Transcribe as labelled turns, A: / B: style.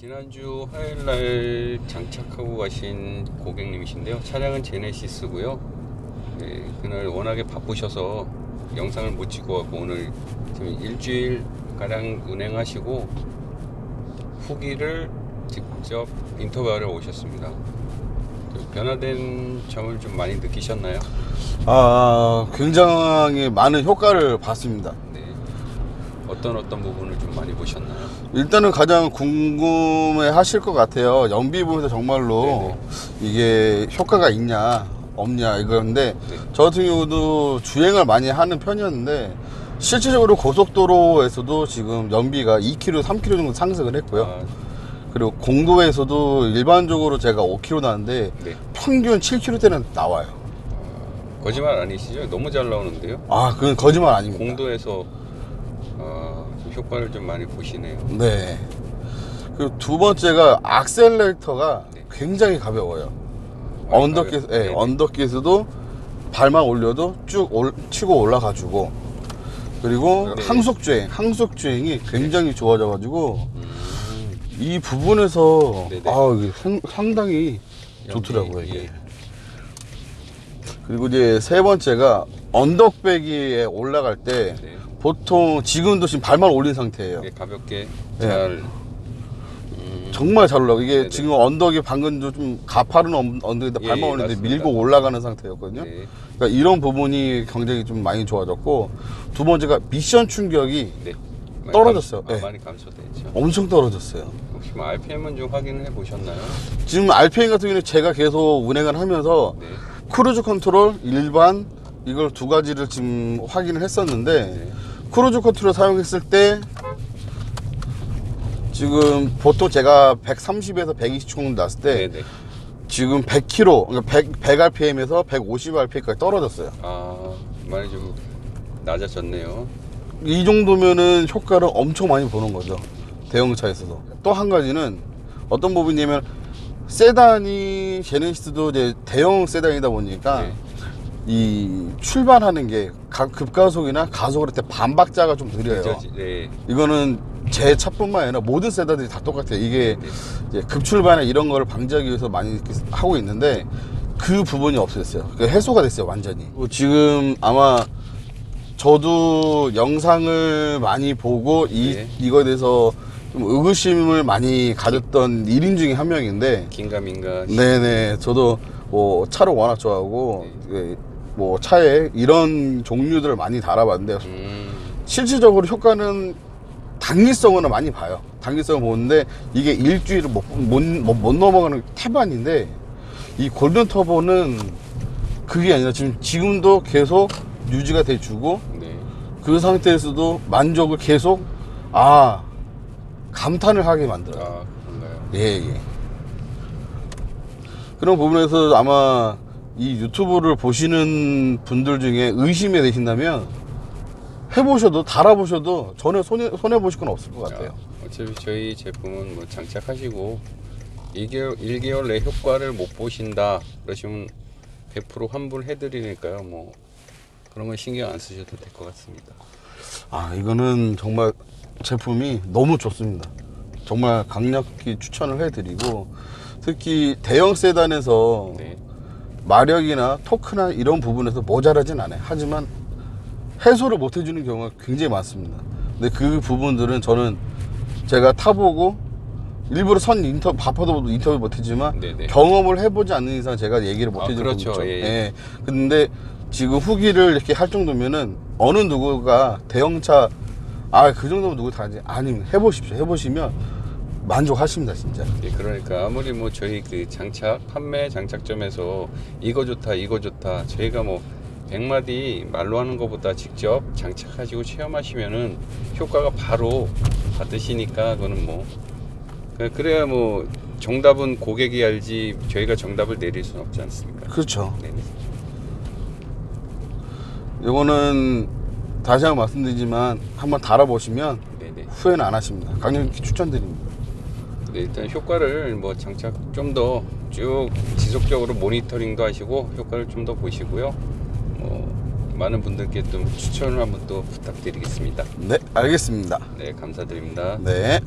A: 지난주 화요일 날 장착하고 가신 고객님이신데요. 차량은 제네시스고요. 네, 그날 워낙에 바쁘셔서 영상을 못 찍고 갖고 오늘 지금 일주일 가량 운행하시고 후기를 직접 인터뷰하러 오셨습니다. 그 변화된 점을 좀 많이 느끼셨나요?
B: 아, 굉장히 많은 효과를 봤습니다.
A: 네. 어떤 어떤 부분을 좀 많이 보셨나요?
B: 일단은 가장 궁금해 하실 것 같아요. 연비 부분에서 정말로 이게 효과가 있냐, 없냐, 이건데,
A: 네.
B: 저 같은 경우도 주행을 많이 하는 편이었는데, 실질적으로 고속도로에서도 지금 연비가 2km, 3km 정도 상승을 했고요.
A: 아,
B: 그리고 공도에서도 일반적으로 제가 5km 나는데,
A: 네.
B: 평균 7km대는 나와요.
A: 거짓말 아니시죠? 너무 잘 나오는데요.
B: 아, 그건 거짓말 아닙니다.
A: 공도에서 어, 좀 효과를 좀 많이 보시네요.
B: 네. 그리고 두 번째가 악셀레이터가
A: 네.
B: 굉장히 가벼워요.
A: 많이
B: 언덕길,
A: 가벼-
B: 예,
A: 네네.
B: 언덕길에서도 발만 올려도 쭉 올, 치고 올라가지고 그리고
A: 네.
B: 항속주행, 항속주행이 굉장히 좋아져가지고
A: 음,
B: 이 부분에서
A: 네네.
B: 아 이게 상, 상당히 좋더라고요 이게.
A: 예.
B: 그리고 이제 세 번째가 언덕배기에 올라갈 때
A: 네.
B: 보통 지금도 지금 발만 올린 상태예요.
A: 이게 가볍게
B: 네.
A: 잘 음,
B: 정말 잘 올라가. 이게
A: 네네.
B: 지금 언덕이 방금도 좀 가파른 언- 언덕에다
A: 예,
B: 발만
A: 예,
B: 올리는데
A: 맞습니다.
B: 밀고 올라가는 상태였거든요.
A: 네.
B: 그러니까 이런 부분이 굉장히 좀 많이 좋아졌고 두 번째가 미션 충격이
A: 네. 많이
B: 떨어졌어요.
A: 아,
B: 네.
A: 많이 감소됐죠.
B: 엄청 떨어졌어요.
A: 혹시 뭐 RPM은 좀 확인해 보셨나요?
B: 지금 RPM 같은 경우는 제가 계속 운행을 하면서
A: 네.
B: 크루즈 컨트롤 일반 이걸 두 가지를 지금 확인을 했었는데
A: 네.
B: 크루즈 컨트롤 사용했을 때 지금 보통 제가 130에서 120 정도 났을 때
A: 네, 네.
B: 지금 100km, 그러니까 100, 100 RPM에서 150 RPM까지 떨어졌어요.
A: 아, 많이 좀 낮아졌네요.
B: 이 정도면은 효과를 엄청 많이 보는 거죠. 대형차에서도. 또한 가지는 어떤 부분이냐면 세단이 제네시스도 이제 대형 세단이다 보니까
A: 네.
B: 이 출발하는 게 가- 급가속이나 가속을 할 때 반박자가 좀 느려요.
A: 네.
B: 이거는 제 차뿐만 아니라 모든 세단들이 다 똑같아요. 이게
A: 네.
B: 이제 급출발이나 이런 거를 방지하기 위해서 많이 하고 있는데 그 부분이 없어졌어요. 그 해소가 됐어요, 완전히. 그리고 지금 아마 저도 영상을 많이 보고 이,
A: 네.
B: 이거에 대해서 좀 의구심을 많이 가졌던 1인 중에 한 명인데
A: 긴가민가.
B: 네네 저도 뭐 차를 워낙 좋아하고 예, 뭐 차에 이런 종류들을 많이 달아봤는데
A: 음,
B: 실질적으로 효과는 당기성은 많이 봐요. 당기성을 보는데 이게 일주일을 못, 못, 못, 못 넘어가는 태반인데 이 골든 터보는 그게 아니라 지금 지금도 계속 유지가 돼주고
A: 네.
B: 그 상태에서도 만족을 계속 아 감탄을 하게 만들어요.
A: 아, 그런가요?
B: 예, 예. 그런 부분에서 아마 이 유튜브를 보시는 분들 중에 의심이 되신다면 해보셔도 달아보셔도 전혀 손해 손해 보실 건 없을 것 같아요.
A: 아, 어차피 저희 제품은 뭐 장착하시고 1개월, 1개월 내 효과를 못 보신다 그러시면 100% 환불해 드리니까요. 뭐 그런 건 신경 안 쓰셔도 될 것 같습니다.
B: 아 이거는 정말 제품이 너무 좋습니다. 정말 강력히 추천을 해드리고 특히 대형 세단에서
A: 네.
B: 마력이나 토크나 이런 부분에서 모자라진 않아요. 하지만 해소를 못 해주는 경우가 굉장히 많습니다. 근데 그 부분들은 저는 제가 타보고 일부러 선 인터뷰 바빠도 인터뷰 못했지만
A: 네네.
B: 경험을 해보지 않는 이상 제가 얘기를 못
A: 아,
B: 해줄
A: 그렇죠.
B: 거죠.
A: 예.
B: 예. 근데 지금 후기를 이렇게 할 정도면은 어느 누구가 대형차 아 그 정도면 누구 다 하지 아니면 해보십시오. 해보시면 만족하십니다 진짜.
A: 예, 그러니까 아무리 뭐 저희 그 장착 판매 장착점에서 이거 좋다 이거 좋다 저희가 뭐 100마디 말로 하는 것보다 직접 장착하시고 체험하시면은 효과가 바로 받으시니까 그거는 뭐 그- 그래야 뭐 정답은 고객이 알지 저희가 정답을 내릴 수는 없지 않습니까?
B: 그렇죠.
A: 네.
B: 이거는 다시 한번 말씀드리지만 한번 달아보시면
A: 네네.
B: 후회는 안 하십니다. 강력히 추천드립니다.
A: 네, 일단 효과를 뭐 장착 좀 더 쭉 지속적으로 모니터링도 하시고 효과를 좀 더 보시고요. 뭐 많은 분들께 좀 추천을 한번 또 부탁드리겠습니다.
B: 네, 알겠습니다.
A: 네, 감사드립니다.
B: 네.